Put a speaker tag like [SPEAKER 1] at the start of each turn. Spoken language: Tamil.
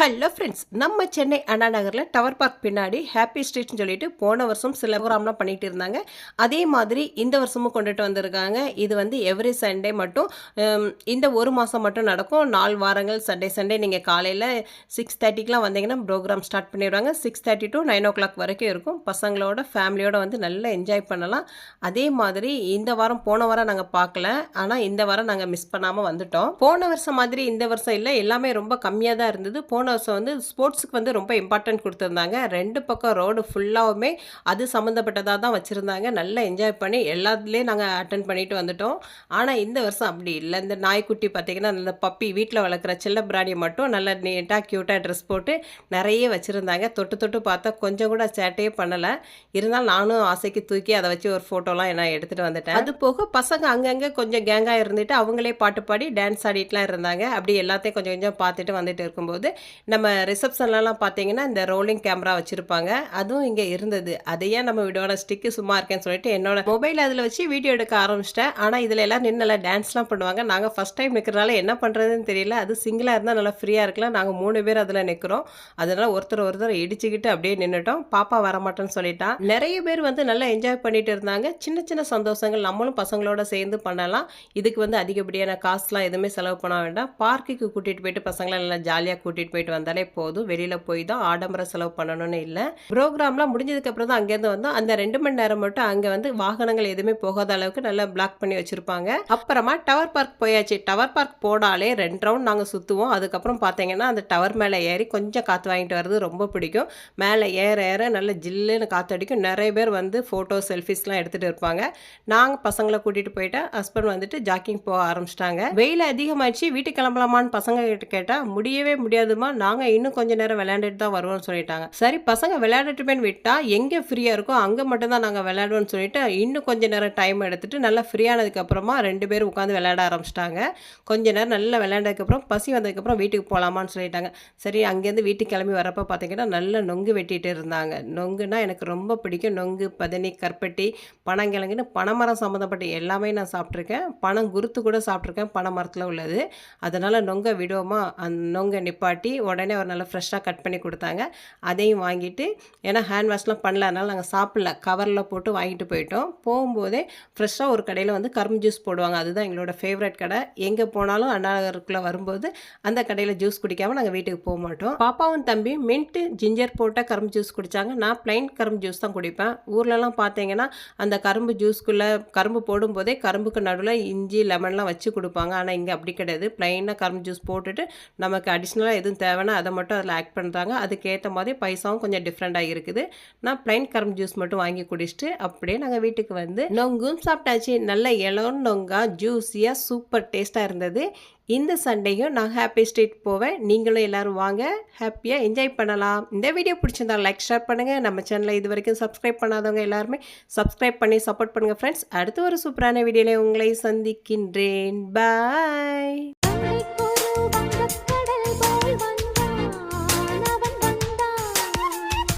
[SPEAKER 1] ஹலோ ஃப்ரெண்ட்ஸ் நம்ம சென்னை அண்ணா நகரில் டவர் பார்க் பின்னாடி ஹாப்பி ஸ்ட்ரீட்னு சொல்லிட்டு போன வருஷம் சில ப்ரோக்ராம்லாம் பண்ணிட்டு இருந்தாங்க. அதே மாதிரி இந்த வருஷமும் கொண்டுட்டு வந்திருக்காங்க. இது வந்து எவ்ரி சண்டே மட்டும். இந்த ஒரு மாதம் மட்டும் நடக்கும். நாலு வாரங்கள் சண்டே சண்டே நீங்கள் காலையில் சிக்ஸ் தேர்ட்டிக்கெலாம் வந்தீங்கன்னா ப்ரோக்ராம் ஸ்டார்ட் பண்ணிடுவாங்க. Six thirty to nine o'clock வரைக்கும் இருக்கும். பசங்களோட ஃபேமிலியோட வந்து நல்லா என்ஜாய் பண்ணலாம். அதே மாதிரி இந்த வாரம் போன வாரம் நாங்கள் பார்க்கல. ஆனால் இந்த வாரம் நாங்கள் மிஸ் பண்ணாமல் வந்துட்டோம். போன வருஷம் மாதிரி இந்த வருஷம் இல்லை. எல்லாமே ரொம்ப கம்மியாக தான் இருந்தது. போன வருஷம் வந்து ஸ்போர்ட்ஸுக்கு வந்து ரொம்ப இம்பார்ட்டன்ட் கொடுத்துருந்தாங்க. ரெண்டு பக்கம் ரோடு ஃபுல்லாகவுமே அது சம்மந்தப்பட்டதாக தான் வச்சுருந்தாங்க. நல்லா என்ஜாய் பண்ணி எல்லாத்துலேயும் நாங்கள் அட்டன் பண்ணிட்டு வந்துட்டோம். ஆனால் இந்த வருஷம் அப்படி இல்லை. இந்த நாய்க்குட்டி பார்த்திங்கன்னா இந்த பப்பி வீட்டில் வளர்க்குற செல்ல பிராணியை மட்டும் நல்லா நீட்டாக க்யூட்டாக ட்ரெஸ் போட்டு நிறைய வச்சுருந்தாங்க. தொட்டு தொட்டு பார்த்தா கொஞ்சம் கூட சேட்டையே பண்ணலை. இருந்தாலும் நானும் ஆசைக்கு தூக்கி அதை வச்சு ஒரு ஃபோட்டோலாம் நான் எடுத்துகிட்டு வந்துட்டேன். அது போக பசங்க அங்கங்கே கொஞ்சம் கேங்காக இருந்துட்டு அவங்களே பாட்டு பாடி டான்ஸ் ஆடிட்டுலாம் இருந்தாங்க. அப்படி எல்லாத்தையும் கொஞ்சம் கொஞ்சம் பார்த்துட்டு வந்துட்டு இருக்கும்போது நம்ம ரிசப்ஷன்லலாம் பார்த்தீங்கன்னா இந்த ரோலிங் கேமரா வச்சுருப்பாங்க. அதுவும் இங்கே இருந்தது. அதையே நம்ம விடோட ஸ்டிக்கு சும்மா இருக்கேன்னு சொல்லிட்டு என்னோட மொபைல் அதில் வச்சு வீடியோ எடுக்க ஆரம்பிச்சிட்டேன். ஆனால் இதில் எல்லாம் நின்று நல்லா டான்ஸ்லாம் பண்ணுவாங்க. நாங்கள் ஃபஸ்ட் டைம் நிற்கிறனால என்ன பண்ணுறதுன்னு தெரியல. அது சிங்கிளாக இருந்தால் நல்லா ஃப்ரீயாக இருக்கலாம். நாங்கள் மூணு பேர் அதில் நிற்கிறோம் அதனால் ஒருத்தர் ஒருத்தர் இடிச்சுக்கிட்டு அப்படியே நின்றுட்டோம் பாப்பா வரமாட்டேன்னு சொல்லிட்டான். நிறைய பேர் வந்து நல்லா என்ஜாய் பண்ணிட்டு இருந்தாங்க. சின்ன சின்ன சந்தோஷங்கள் நம்மளும் பசங்களோட சேர்ந்து பண்ணலாம். இதுக்கு வந்து அதிகப்படியான காசுலாம் எதுவுமே செலவு பண்ண வேண்டாம். பார்க்குக்கு கூட்டிகிட்டு போயிட்டு பசங்களை நல்லா ஜாலியாக கூட்டிகிட்டு போயிட்டு போயிட்டு வந்தாலே போதும். வெளியில் போய் தான் ஆடம்பர செலவு பண்ணணும்னு இல்லை. ப்ரோக்ராம்லாம் முடிஞ்சதுக்கப்புறம் தான் அங்கேருந்து வந்தோம். அந்த ரெண்டு மணி நேரம் மட்டும் அங்கே வந்து வாகனங்கள் எதுவுமே போகாத அளவுக்கு நல்லா பிளாக் பண்ணி வச்சுருப்பாங்க. அப்புறமா டவர் பார்க் போயாச்சு. டவர் பார்க் போடாலே ரெண்டு ரவுண்ட் நாங்கள் சுற்றுவோம் அதுக்கப்புறம் பார்த்தீங்கன்னா அந்த டவர் மேலே ஏறி கொஞ்சம் காற்று வாங்கிட்டு வர்றது ரொம்ப பிடிக்கும். மேலே ஏற ஏற நல்ல ஜில்லுன்னு காற்றடிக்கும் நிறைய பேர் வந்து ஃபோட்டோ செல்ஃபிஸ்லாம் எடுத்துகிட்டு இருப்பாங்க. நாங்கள் பசங்களை கூட்டிகிட்டு போயிட்டு ஹஸ்பண்ட் வந்துட்டு ஜாக்கிங் போக ஆரம்பிச்சிட்டாங்க. வெயில் அதிகமாச்சு வீட்டுக்கு கிளம்பலாமான்னு பசங்க கிட்ட கேட்டால் முடியவே முடியாதுமா. நாங்கள் இன்னும் கொஞ்ச நேரம் விளையாண்டுட்டு தான் வருவோம்னு சொல்லிட்டாங்க. சரி பசங்க விளையாடட்டுமேன்னு விட்டால் எங்கே ஃப்ரீயாக இருக்கோ அங்கே மட்டும்தான் நாங்கள் விளையாடுவோம்னு சொல்லிட்டு இன்னும் கொஞ்ச நேரம் டைம் எடுத்துகிட்டு நல்லா ஃப்ரீயானதுக்கப்புறமா ரெண்டு பேரும் உட்காந்து விளையாட ஆரம்பிச்சிட்டாங்க. கொஞ்ச நேரம் நல்லா விளையாண்டதுக்கப்புறம் பசி வந்ததுக்கப்புறம் வீட்டுக்கு போகலாமான்னு சொல்லிட்டாங்க. சரி அங்கேருந்து வீட்டுக்கு கிளம்பி வரப்போ பார்த்தீங்கன்னா நல்ல நொங்கு வெட்டிகிட்டு இருந்தாங்க. நொங்குனா எனக்கு ரொம்ப பிடிக்கும். நொங்கு பதனி கற்பட்டி பனங்கிழங்குன்னு பனைமரம் சம்மந்தப்பட்ட எல்லாமே நான் சாப்பிட்ருக்கேன் பனம் குருத்து கூட சாப்பிட்ருக்கேன் பனை மரத்தில் உள்ளது. அதனால் நொங்கை விடுவோமா? அந்த நொங்கை நிப்பாட்டி உடனே ஒரு நல்லா ஃப்ரெஷ்ஷாக கட் பண்ணி கொடுத்தாங்க. அதையும் வாங்கிட்டு ஏன்னா ஹேண்ட் வாஷ்லாம் பண்ணல அதனால் நாங்கள் சாப்பிடல. கவரில் போட்டு வாங்கிட்டு போயிட்டோம். போகும்போதே ஃப்ரெஷ்ஷாக ஒரு கடையில் வந்து கரும்பு ஜூஸ் போடுவாங்க. அதுதான் எங்களோட ஃபேவரட் கடை. எங்கே போனாலும் அண்ணா நகருக்குள்ளே வரும்போது அந்த கடையில் ஜூஸ் குடிக்காமல் நாங்கள் வீட்டுக்கு போக மாட்டோம். பாப்பாவும் தம்பி மின்ட்டு ஜிஞ்சர் போட்ட கரும்பு ஜூஸ் குடித்தாங்க நான் ப்ளைன் கரும்பு ஜூஸ் தான் குடிப்பேன். ஊர்லலாம் பார்த்தீங்கன்னா அந்த கரும்பு ஜூஸ்க்குள்ளே கரும்பு போடும்போதே கரும்புக்கு நடுவில் இஞ்சி லெமன்லாம் வச்சு கொடுப்பாங்க. ஆனால் இங்கே அப்படி கிடையாது. ப்ளைனாக கரும்பு ஜூஸ் போட்டுட்டு நமக்கு அடிஷ்னலாக எதுவும் தேவைன்னா அதை மட்டும் அதில் ஆட் பண்ணுறாங்க. அதுக்கேற்ற மாதிரி பைசாவும் கொஞ்சம் டிஃப்ரெண்ட்டாக இருக்குது. நான் ப்ளைன் கரும்பு ஜூஸ் மட்டும் வாங்கி குடிச்சிட்டு அப்படியே நாங்கள் வீட்டுக்கு வந்து நொங்கும் சாப்பிட்டாச்சு. நல்ல இளம் நொங்கா ஜூஸியாக சூப்பர் டேஸ்ட்டாக இருந்தது. இந்த சண்டேயும் நான் ஹாப்பி ஸ்ட்ரீட் போவேன். நீங்களும் எல்லாரும் வாங்க. ஹாப்பியாக என்ஜாய் பண்ணலாம். இந்த வீடியோ பிடிச்சிருந்தா லைக் ஷேர் பண்ணுங்கள் நம்ம சேனலை இது வரைக்கும் சப்ஸ்கிரைப் பண்ணாதவங்க எல்லாருமே சப்ஸ்கிரைப் பண்ணி சப்போர்ட் பண்ணுங்கள் ஃப்ரெண்ட்ஸ் அடுத்து ஒரு சூப்பரான வீடியோவில் உங்களை சந்திக்கின்றேன். பாய்